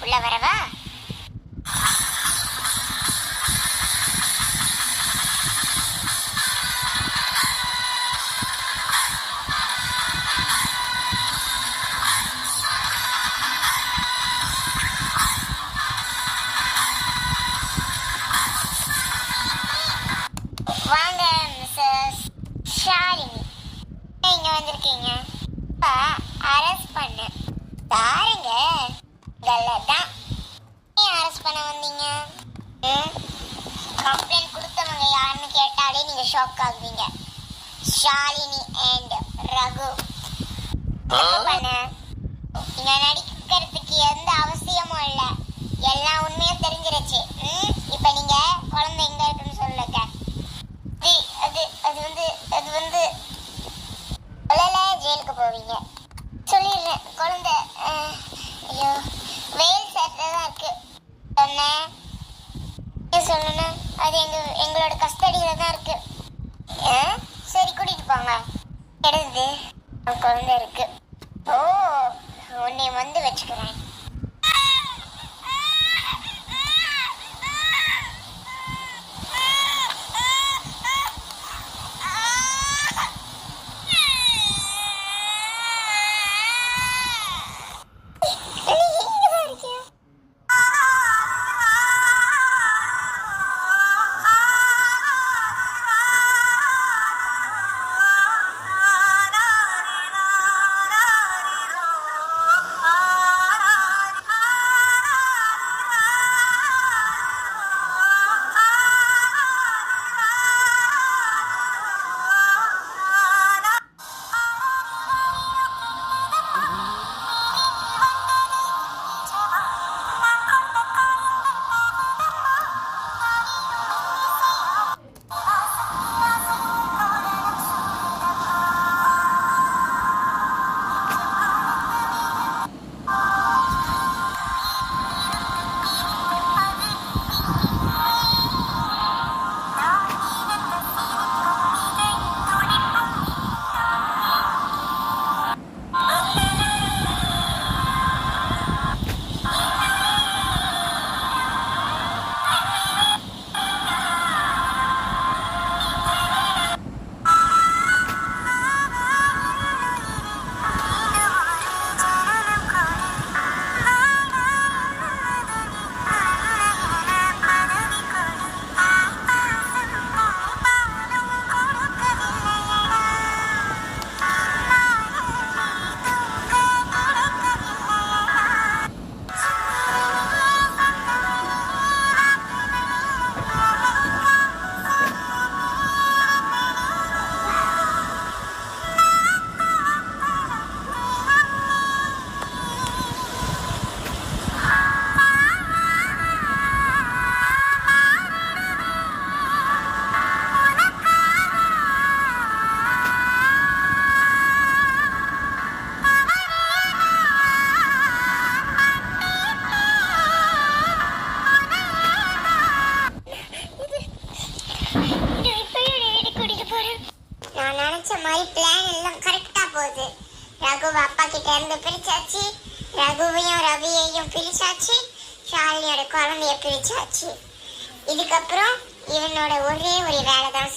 உள்ள வரவா? வாங்க மிஸ்ஸஸ் ஷாலினி. இங்க வந்திருக்கீங்க. அரஸ்ட் பண்ண. பாருங்க. கல்லட்டா ஏன் அரெஸ்ட் பண்ண வந்தீங்க? கம்ப்ளைண்ட் கொடுத்தவங்க யாருன்னு கேட்டாலே நீங்க ஷாக் ஆகுவீங்க. ஷாலினி அண்ட் ரகு. பண்ண? நடிக்கிறதுக்கு எந்த அவசியமும் இல்லை. எல்லாம் உண்மையும் தெரிஞ்சிருச்சு. இப்போ நீங்க குழந்தை எங்க இருக்குன்னு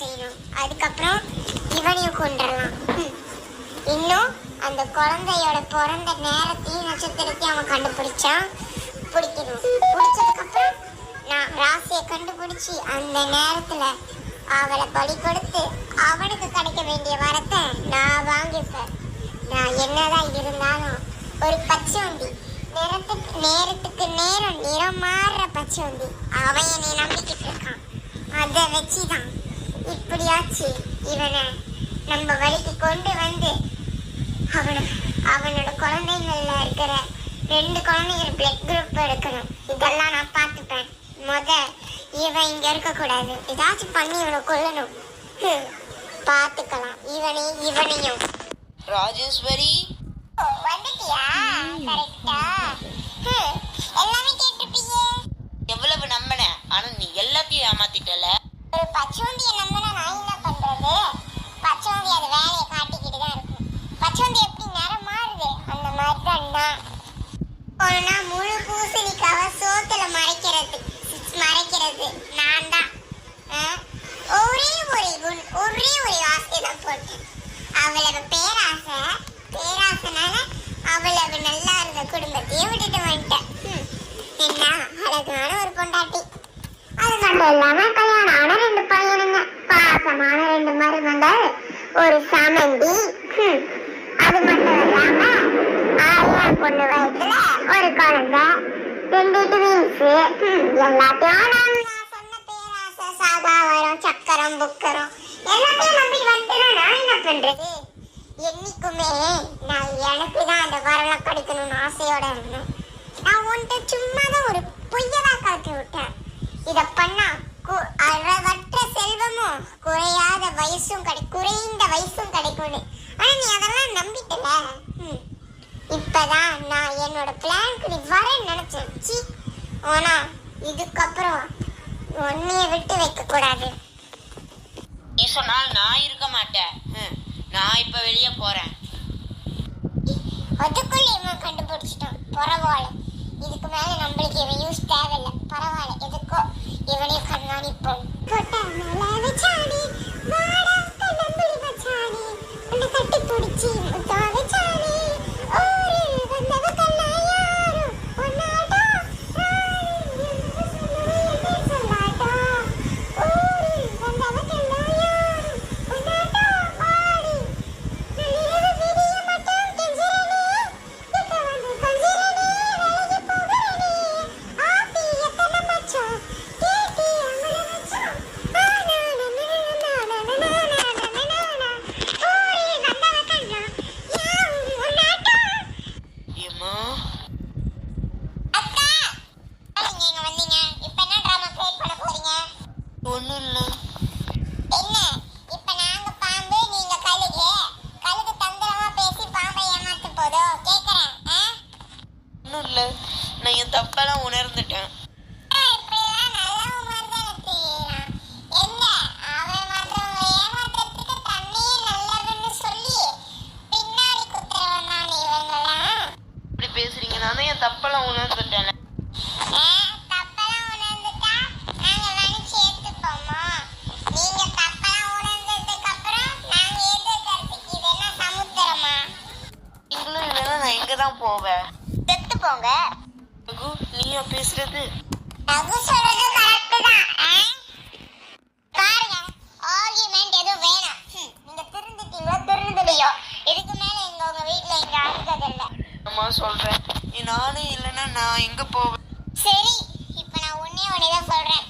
செய்யணும். அதுக்கப்புறம் இவனையும் கொண்டுடலாம். இன்னும் அந்த குழந்தையோட பிறந்த நேரத்தையும் நட்சத்திரத்தையும் அவன் கண்டுபிடிச்சான் பிடிக்கணும். பிடிச்சதுக்கப்புறம் நான் ராசியை கண்டுபிடிச்சி அந்த நேரத்துல அவளை பலி கொடுத்து அவனுக்கு கிடைக்க வேண்டிய வரத்தை நான் வாங்கிப்பேன். நான் என்னதான் இருந்தாலும் ஒரு பச்சோந்தி நேரத்துக்கு நேரத்துக்கு நேரம் நிறம் மாறுற பச்சோந்தி அவன் என்னை நம்பிக்கிட்டு இருக்கான். அதை வச்சு தான் இப்படியாச்சு இவனை நம்ம வழிக்கு கொண்டு வந்து அவன அவனோட குழந்தைங்கள்ல இருக்கிற ரெண்டு குழந்தைகள் பிளட் குரூப் எடுக்கணும். இதெல்லாம் நான் பார்த்துப்பேன். முத இவன் இங்க இருக்க கூடாது ஏதாச்சும் பண்ணி இவனை கொல்லணும். பார்த்துக்கலாம். இவனே இவனையும். ராஜேஸ்வரி? வந்துட்டியா? கரெக்டா எல்லாமே கேட்டிருப்பீங்க எவ்வளவு நம்பினேன் ஆனா நீ எல்லாத்தையும் ஏமாத்திட்டல. ஒரு பச்சோந்திய நம்பினா நான் என்ன பண்றது? பச்சோந்தி அது வேலையை காட்டிக்கிட்டு தான் இருக்கும். பச்சோந்தி எப்படி நிறம் மாறுது? அந்த மாதிரி தான் நான். ஒன்னா முழு பூசணிக்காக சோத்துல மறைக்கிறது. மறைக்கிறது. நான் தான். ஒரே ஒரு குண் ஒரே ஒரு ஆசை தான் போட்டேன். அவளோட பேராசை பேராசனால அவளோட நல்லா இருந்த குடும்பத்தையே விட்டுட்டு வந்துட்டேன். என்ன அழகான ஒரு பொண்டாட்டி. அது மட்டும் இல்லாம கல்யாணம் ஆன ரெண்டு பையனுங்க பாசமான ரெண்டு மருமகள் ஒரு சமந்தி. அது மட்டும் இல்லாம ஆயா பொண்ணு வயசுல ஒரு குழந்தை ரெண்டு ட்வின்ஸ் எல்லாத்தையும் சொன்ன பேராசை சக்கரம் புக்கரம் எல்லாத்தையும் நம்பி வந்துடும் நான் என்ன பண்றது? என்னைக்குமே நான் எனக்கு தான் அந்த வரலாம் கிடைக்கணும்னு ஆசையோட இருந்தேன். நான் உன்கிட்ட சும்மா தான் ஒரு பொய்யவா காட்டி விட்டேன். இத பண்ணா அளவற்ற செல்வமும் குறையாத வயசும் கிடை குறைந்த வயசும் கிடைக்கும்னு. ஆனா நீ அதெல்லாம் நம்பிட்டல. இப்பதான் நான் என்னோட பிளான்க்கு நீ வரேன்னு நினைச்சேன். சி ஆனா இதுக்கப்புறம் உன்னைய விட்டு வைக்க கூடாது. நீ சொன்னால் நான் இருக்க மாட்டேன். நான் இப்ப வெளியே போறேன். அதுக்குள்ள இவன் கண்டுபிடிச்சிட்டான். பரவாயில்ல. இதுக்கு மேல நம்மளுக்கு இவன் யூஸ் தேவையில்ல. பரவாயில்ல. எதுக்கோ ഇവളെ കണ്ണാണിപ്പോൾ തട്ടിപ്പൊടിച്ച് போங்க ரகு நீயா பேசுறது? ரகு சொல்றது கரெக்ட் தான்? பாருங்க ஆர்கியூமெண்ட் எதுவும் வேணாம். நீங்க திருந்துட்டீங்களோ திருந்தலையோ இதுக்கு மேல எங்க உங்க வீட்ல எங்க அழுதது இல்ல அம்மா சொல்கிறேன் நீ நானும் இல்லைன்னா நான் எங்கே போவேன்? சரி இப்ப நான் ஒண்ணே ஒண்ணுதான் சொல்றேன்.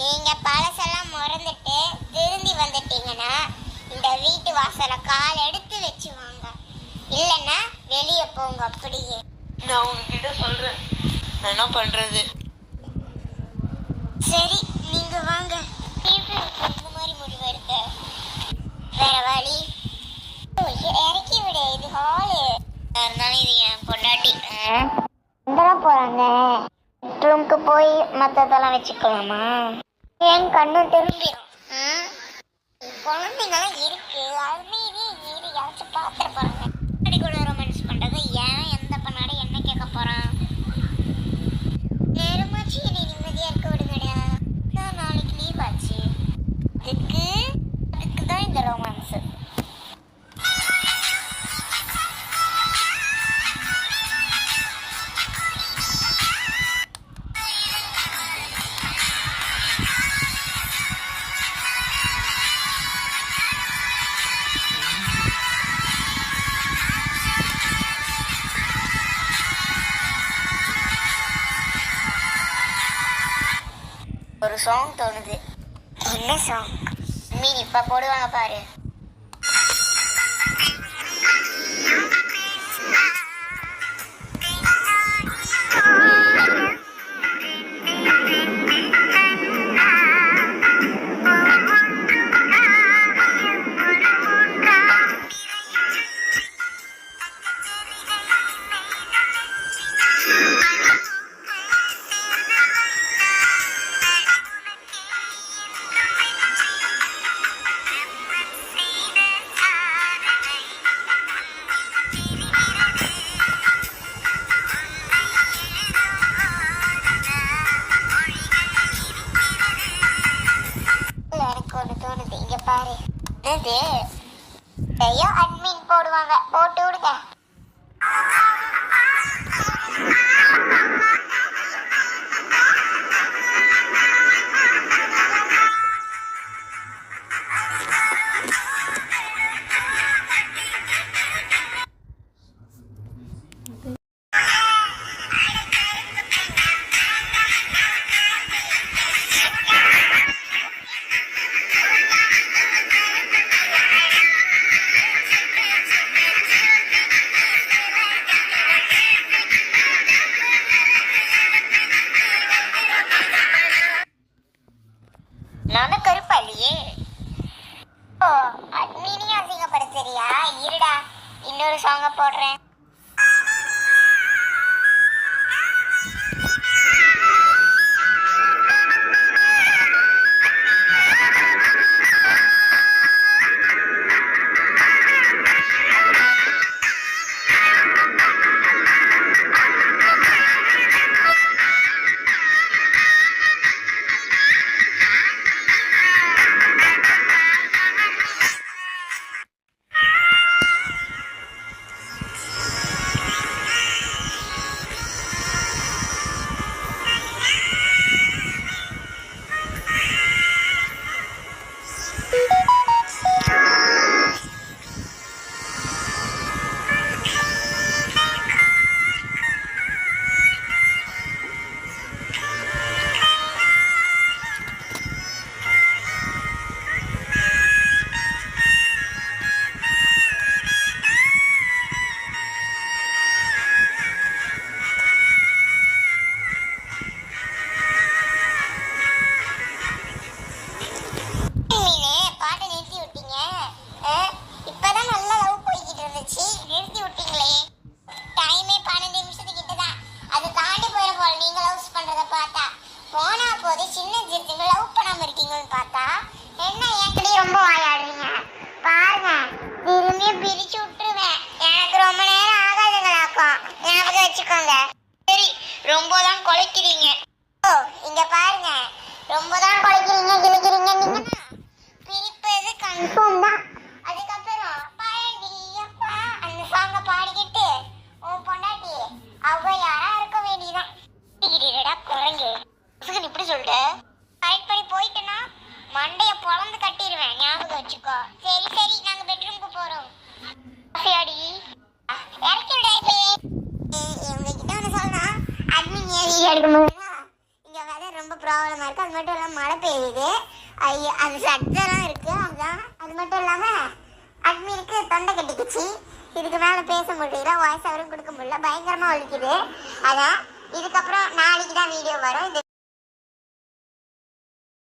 நீங்க பழசெல்லாம் மறந்துட்டு திருந்தி வந்துட்டீங்கன்னா இந்த வீட்டு வாசல கால் எடுத்து வச்சு வாங்க. இல்லைன்னா வெளியே போங்க அப்படியே. நான் உங்ககிட்ட சொல்கிறேன் நான் என்ன பண்ணுறது சரி நீங்க வாங்க. இந்த மாதிரி முடிவு எடுக்க வேற வழி? இறக்கி விடு இது ஹாலு இருந்தாலும் இது என் பொண்டாட்டி. எங்கெல்லாம் போறாங்க? ரூம்க்கு போய் மத்ததெல்லாம் வச்சுக்கலாமா? என் கண்ணு திரும்பிடும் சாங் தோணுது என்ன சாங் மீன் இப்ப போடுவாங்க பாரு சாங்க போடுறேன். ஞாபகம் வச்சுக்கோங்க. சரி ரொம்ப தான் குலைக்கிறீங்க. ஓ இங்க பாருங்க. ரொம்ப தான் குலைக்கிறீங்க கிழிக்கிறீங்க நீங்க. பிரிப்பது கன்ஃபார்ம் தான். அதுக்கப்புறம் பழகியப்பா அந்த சாங்க பாடிக்கிட்டு உன் பொண்டாட்டி ஔவையாரா இருக்க வேண்டியதான் குரங்கு. இப்படி சொல்லிட்ட கரெக்ட் பண்ணி போயிட்டேன்னா மண்டைய பொழந்து கட்டிடுவேன் ஞாபகம் வச்சுக்கோ. சரி சரி நாங்க அட்மின் ஏறி எடுக்கும்போது இங்க வெதர் ரொம்ப ப்ராப்ளமா இருக்கு. அது மட்டும் இல்லாமல் மழை பெய்யுது. ஐயோ அது சத்தம் இருக்கு அதுதான் அது மட்டும் இல்லாமல் அட்மினுக்கு தொண்டை கட்டிக்குச்சு. இதுக்கு மேலே பேச முடியல. வாய்ஸ் அவரும் கொடுக்க முடியல. பயங்கரமாக ஒழிக்குது. அதான் இதுக்கப்புறம் நாளைக்கு தான் வீடியோ வரும்